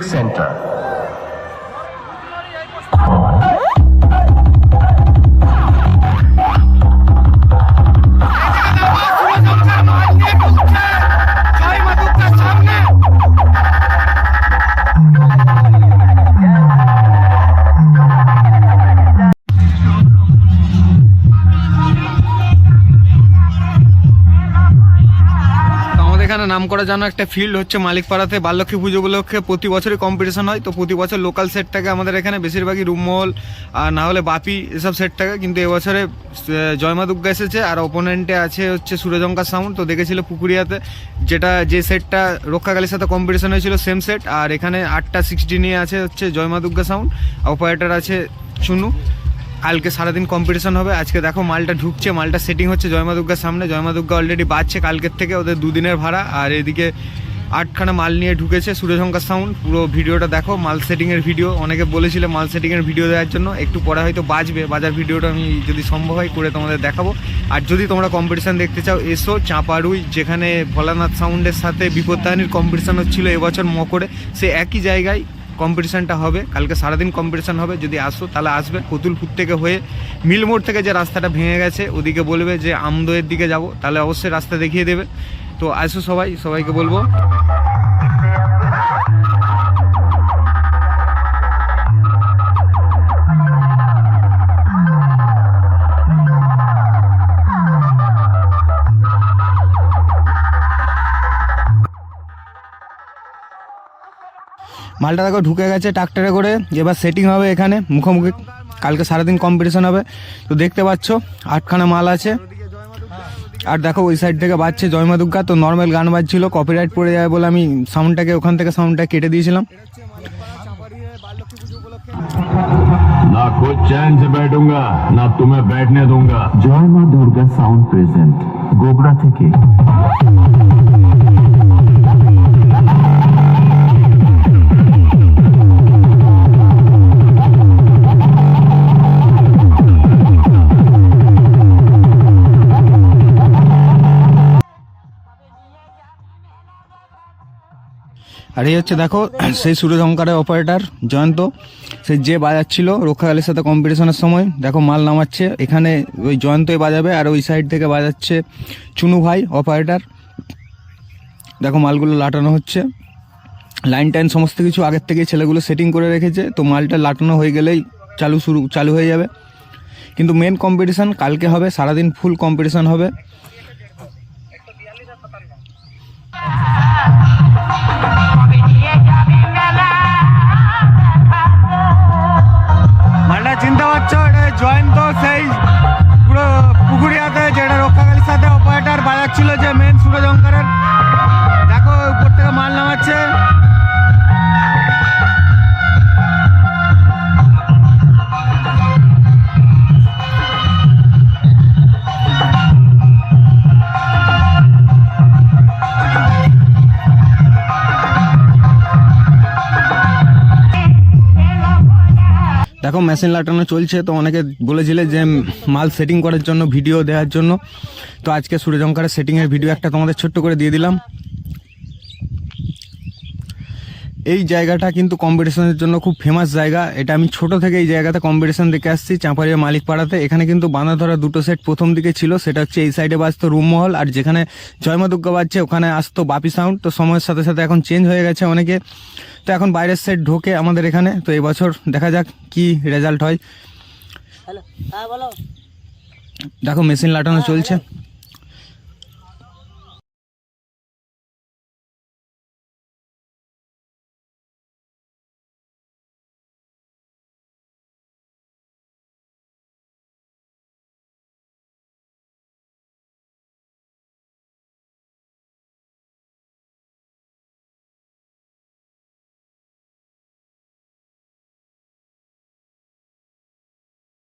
Center. এখানে নাম করা জানা একটা ফিল্ড হচ্ছে মালিকপাড়াতে। বাল্যক্ষী পুজো উপলক্ষে প্রতি বছরই কম্পিটিশন হয়, তো প্রতি বছর লোকাল সেট থাকে আমাদের এখানে বেশিরভাগই রুমমহল আর না হলে বাপি এসব সেট থাকে কিন্তু এবছরে জয়মা দুর্গা এসেছে, আর ওপোনেন্টে আছে হচ্ছে সুরজঙ্কা সাউন্ড, তো দেখেছিল পুকুরিয়াতে, যেটা যে সেটটা রক্ষাকালীর সাথে কম্পিটিশন হয়েছিল সেম সেট আর এখানে আটটা সিক্সটি নিয়ে আছে হচ্ছে জয়মা দুর্গা সাউন্ড অপারেটার আছে চুনু কালকে সারাদিন কম্পিটিশন হবে। আজকে দেখো মালটা ঢুকছে, মালটা সেটিং হচ্ছে জয়মা দুর্গার সামনে। জয়মা দুর্গা অলরেডি বাজছে কালকের থেকে ওদের দুদিনের ভাড়া। আর এদিকে আটখানা মাল নিয়ে ঢুকেছে সুরেশঙ্কার সাউন্ড পুরো ভিডিওটা দেখো, মাল সেটিংয়ের ভিডিও অনেকে বলেছিল মাল সেটিংয়ের ভিডিও দেওয়ার জন্য। একটু পরে হয়তো বাজবে। বাজার ভিডিওটা আমি যদি সম্ভব হয়, করে তোমাদের দেখাবো। আর যদি তোমরা কম্পিটিশান দেখতে চাও, এসো চাঁপারুই, যেখানে ভোলানাথ সাউন্ডের সাথে বিপত্তাহানির কম্পিটিশান হচ্ছিল এবছর মকরে। সে একই জায়গায় কম্পিটিশনটা হবে। কালকে সারাদিন কম্পিটিশন হবে। যদি আসো, তাহলে আসবে। কতুলপুর থেকে হয়ে মিল মোড় থেকে যে রাস্তাটা ভেঙে গেছে, ওদিকে বলবে যে আমদোয়ের দিকে যাব। তাহলে অবশ্যই রাস্তা দেখিয়ে দেবে। তো আসো সবাই, সবাইকে বলব। মালটা দেখো ঢুকে গেছে ট্রাক্টরে করে এবার সেটিং হবে এখানে মুখোমুখি কালকে সারাদিন কম্পিটিশন হবে তো দেখতে পাচ্ছ আটখানা মাল আছে আর দেখো ওই সাইড থেকে বাজছে জয়মা দুর্গা তো নর্মাল গান বাজছিল কপিরাইট পড়ে যাবে বলে আমি সাউন্ডটাকে ওখান থেকে সাউন্ডটা কেটে দিয়েছিলাম ना खुद चैन से बैठूंगा ना तुम्हें बैठने दूंगा জয় মা দুর্গা সাউন্ড প্রেজেন্ট গোবরা থেকে আর এই হচ্ছে দেখো, সেই সূর্যশঙ্করের অপারেটর জয়ন্ত। সে যে বাজাচ্ছিল রক্ষাকালীর সাথে কম্পিটিশনের সময়, দেখো মাল নামাচ্ছে। এখানে ওই জয়ন্তই বাজাবে আর ওই সাইড থেকে বাজাচ্ছে চুনু ভাই অপারেটার দেখো মালগুলো লাটানো হচ্ছে। লাইন টাইন সমস্ত কিছু আগের থেকে ছেলেগুলো সেটিং করে রেখেছে। তো মালটা লাটানো হয়ে গেলেই চালু শুরু, চালু হয়ে যাবে। কিন্তু মেন কম্পিটিশান কালকে হবে, সারাদিন ফুল কম্পিটিশান হবে। দেখো মেশিন লাটানো চলছে, তো অনেকে বলেছিলে যে মাল সেটিং করার জন্য ভিডিও দেওয়ার জন্য। তো আজকে সূর্যঙ্কারের সেটিংয়ের ভিডিও একটা তোমাদের ছোট্ট করে দিয়ে দিলাম। এই জায়গাটা কিন্তু কম্পিটিশনের জন্য খুব ফেমাস জায়গা। এটা আমি ছোট থেকে এই জায়গাতে কম্পিটিশন দেখে আসছি চাঁপাড়িয়া মালিকপাড়াতে। এখানে কিন্তু বাঁধা ধরা দুটো সেট প্রথম দিকে ছিল সেটা হচ্ছে এই সাইডে বাজতো রুমমহল আর যেখানে জয়মা দুর্গা বাজছে ওখানে আসতো বাপি সাউন্ড তো সময়ের সাথে সাথে এখন চেঞ্জ হয়ে গেছে অনেকে। তো এখন বাইরের সেট ঢোকে আমাদের এখানে। তো এই বছর দেখা যাক কি রেজাল্ট হয়। দেখো মেশিন লাটানো চলছে।